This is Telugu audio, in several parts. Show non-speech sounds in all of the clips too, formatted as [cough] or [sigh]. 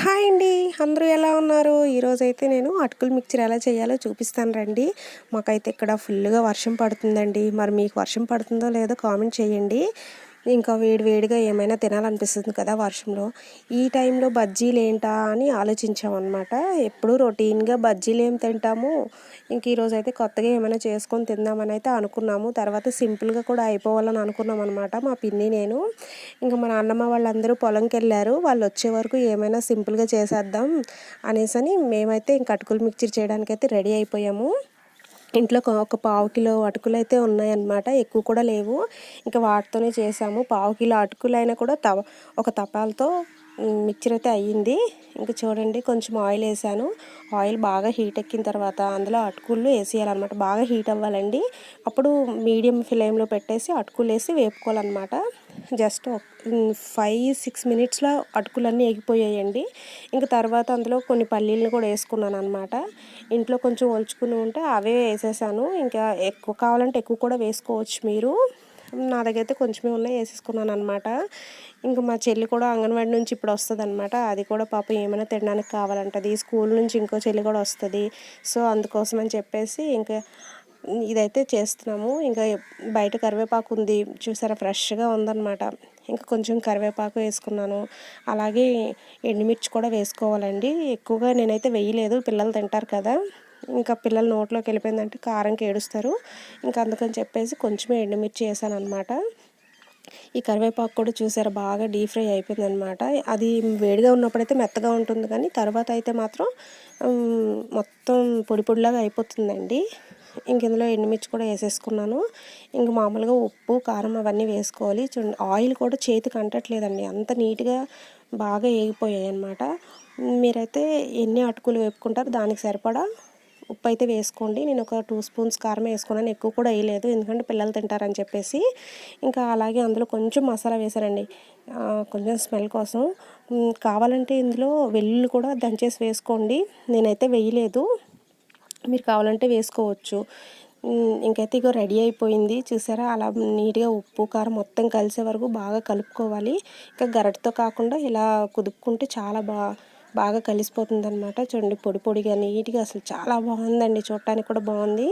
హాయ్ అండి. అందరూ ఎలా ఉన్నారు? ఈరోజైతే నేను అటుకులు మిక్చర్ ఎలా చేయాలో చూపిస్తాను రండి. మాకైతే ఇక్కడ ఫుల్గా వర్షం పడుతుందండి. మరి మీకు వర్షం పడుతుందో లేదో కామెంట్ చేయండి. ఇంకా వేడి వేడిగా ఏమైనా తినాలనిపిస్తుంది కదా వర్షంలో. ఈ టైంలో బజ్జీలు ఏంటా అని ఆలోచించామన్నమాట. ఎప్పుడు రొటీన్గా బజ్జీలు ఏం తింటాము. ఇంక ఈరోజు అయితే కొత్తగా ఏమైనా చేసుకొని తిందామని అయితే అనుకున్నాము. తర్వాత సింపుల్గా కూడా అయిపోవాలని అనుకున్నాం అనమాట మా పిన్ని నేను. ఇంకా మా నాన్నమ్మ వాళ్ళందరూ పొలంకి వెళ్ళారు వాళ్ళు వచ్చే వరకు ఏమైనా సింపుల్గా చేసేద్దాం అనేసి మేమైతే ఇంక అటుకులు మిక్చర్ చేయడానికి అయితే రెడీ అయిపోయాము. ఇంట్లో ఒక పావు కిలో అటుకులు అయితే ఉన్నాయన్నమాట. ఎక్కువ కూడా లేవు. ఇంకా వాటితోనే చేసాము పావు కిలో అటుకులు అయినా కూడా తవ ఒక తపాలతో మిక్చర్ అయితే అయ్యింది. ఇంకా చూడండి కొంచెం ఆయిల్ వేసాను. ఆయిల్ బాగా హీట్ ఎక్కిన తర్వాత అందులో అటుకులు వేసేయాలన్నమాట. బాగా హీట్ అవ్వాలండి. అప్పుడు మీడియం ఫ్లేమ్లో పెట్టేసి అటుకులు వేసి వేపుకోవాలన్నమాట. జస్ట్ ఫైవ్ సిక్స్ మినిట్స్లో అటుకులన్నీ ఎగిపోయాయండి ఇంకా తర్వాత అందులో కొన్ని పల్లీలను కూడా వేసుకున్నాను అనమాట ఇంట్లో కొంచెం ఒలుచుకుని ఉంటే అవే వేసేసాను. ఇంకా ఎక్కువ కావాలంటే ఎక్కువ కూడా వేసుకోవచ్చు మీరు. నా దగ్గర అయితే కొంచెమే ఉన్నాయి వేసేసుకున్నాను అనమాట ఇంకా మా చెల్లి కూడా అంగన్వాడి నుంచి ఇప్పుడు వస్తుంది అనమాట అది కూడా పాప ఏమైనా తినడానికి కావాలంటది. స్కూల్ నుంచి ఇంకో చెల్లి కూడా వస్తుంది. సో అందుకోసం అని చెప్పేసి ఇంకా ఇదైతే చేస్తున్నాము. ఇంకా బయట కరివేపాకు ఉంది. చూసారా ఫ్రెష్గా ఉందన్నమాట. ఇంకా కొంచెం కరివేపాకు వేసుకున్నాను. అలాగే ఎండుమిర్చి కూడా వేసుకోవాలండి. ఎక్కువగా నేనైతే వేయలేదు. పిల్లలు తింటారు కదా. ఇంకా పిల్లలు నోట్లోకి వెళ్ళిపోయిందంటే కారంకి ఏడుస్తారు. ఇంకా అందుకని చెప్పేసి కొంచెమే ఎండుమిర్చి వేసాను అనమాట ఈ కరివేపాకు కూడా చూసారా బాగా డీప్ ఫ్రై అయిపోయింది అనమాట అది వేడిగా ఉన్నప్పుడైతే మెత్తగా ఉంటుంది కానీ తర్వాత అయితే మాత్రం మొత్తం పొడి పొడిలాగా అయిపోతుందండి. ఇంక ఇందులో ఎండుమిర్చి కూడా వేసేసుకున్నాను. ఇంక మామూలుగా ఉప్పు కారం అవన్నీ వేసుకోవాలి. చూడండి ఆయిల్ కూడా చేతికి అంటట్లేదండి. అంత నీట్గా బాగా వేగిపోయాయి అన్నమాట. మీరైతే ఎన్ని అటుకులు వేపుకుంటారో దానికి సరిపడా ఉప్పు అయితే వేసుకోండి. నేను ఒక టూ స్పూన్స్ కారం వేసుకున్నాను. ఎక్కువ కూడా వేయలేదు. ఎందుకంటే పిల్లలు తింటారని చెప్పేసి. ఇంకా అలాగే అందులో కొంచెం మసాలా వేసానండి కొంచెం స్మెల్ కోసం. కావాలంటే ఇందులో వెల్లుల్లి కూడా దంచేసి వేసుకోండి. నేనైతే వేయలేదు. మీరు కావాలంటే వేసుకోవచ్చు. ఇంకైతే ఇగో రెడీ అయిపోయింది. చూసారా? అలా నీట్గా ఉప్పు కారం మొత్తం కలిసే వరకు బాగా కలుపుకోవాలి. ఇంకా గరటితో కాకుండా ఇలా కుదుపుకుంటే చాలా బాగా బాగా కలిసిపోతుంది అనమాట చూడండి పొడి పొడిగా నీట్గా అసలు చాలా బాగుందండి. చూడటానికి కూడా బాగుంది.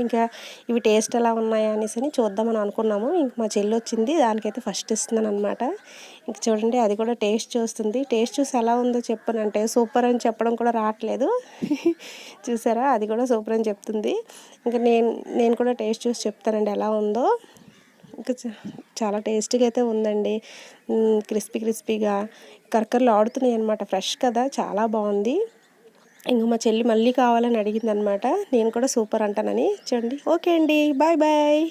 ఇంకా ఇవి టేస్ట్ ఎలా ఉన్నాయా అనేసి అని చూద్దామని అనుకున్నాము. ఇంక మా చెల్లి వచ్చింది దానికైతే ఫస్ట్ ఇస్తున్నాను అనమాట ఇంక చూడండి అది కూడా టేస్ట్ చూస్తుంది. టేస్ట్ చూసి ఎలా ఉందో చెప్పనంటే సూపర్ అని చెప్పడం కూడా రావట్లేదు. [laughs] చూసారా? అది కూడా సూపర్ అని చెప్తుంది. ఇంకా నేను నేను కూడా టేస్ట్ చూసి చెప్తానండి ఎలా ఉందో. ఇంకా చాలా టేస్టీగా అయితే ఉందండి. క్రిస్పీ క్రిస్పీగా కరకరలు ఆడుతున్నాయి అనమాట ఫ్రెష్ కదా చాలా బాగుంది. ఇంక మా చెల్లి మళ్ళీ కావాలని అడిగింది అనమాట నేను కూడా సూపర్ అంటానని. చూడండి. ఓకే అండి. Bye bye.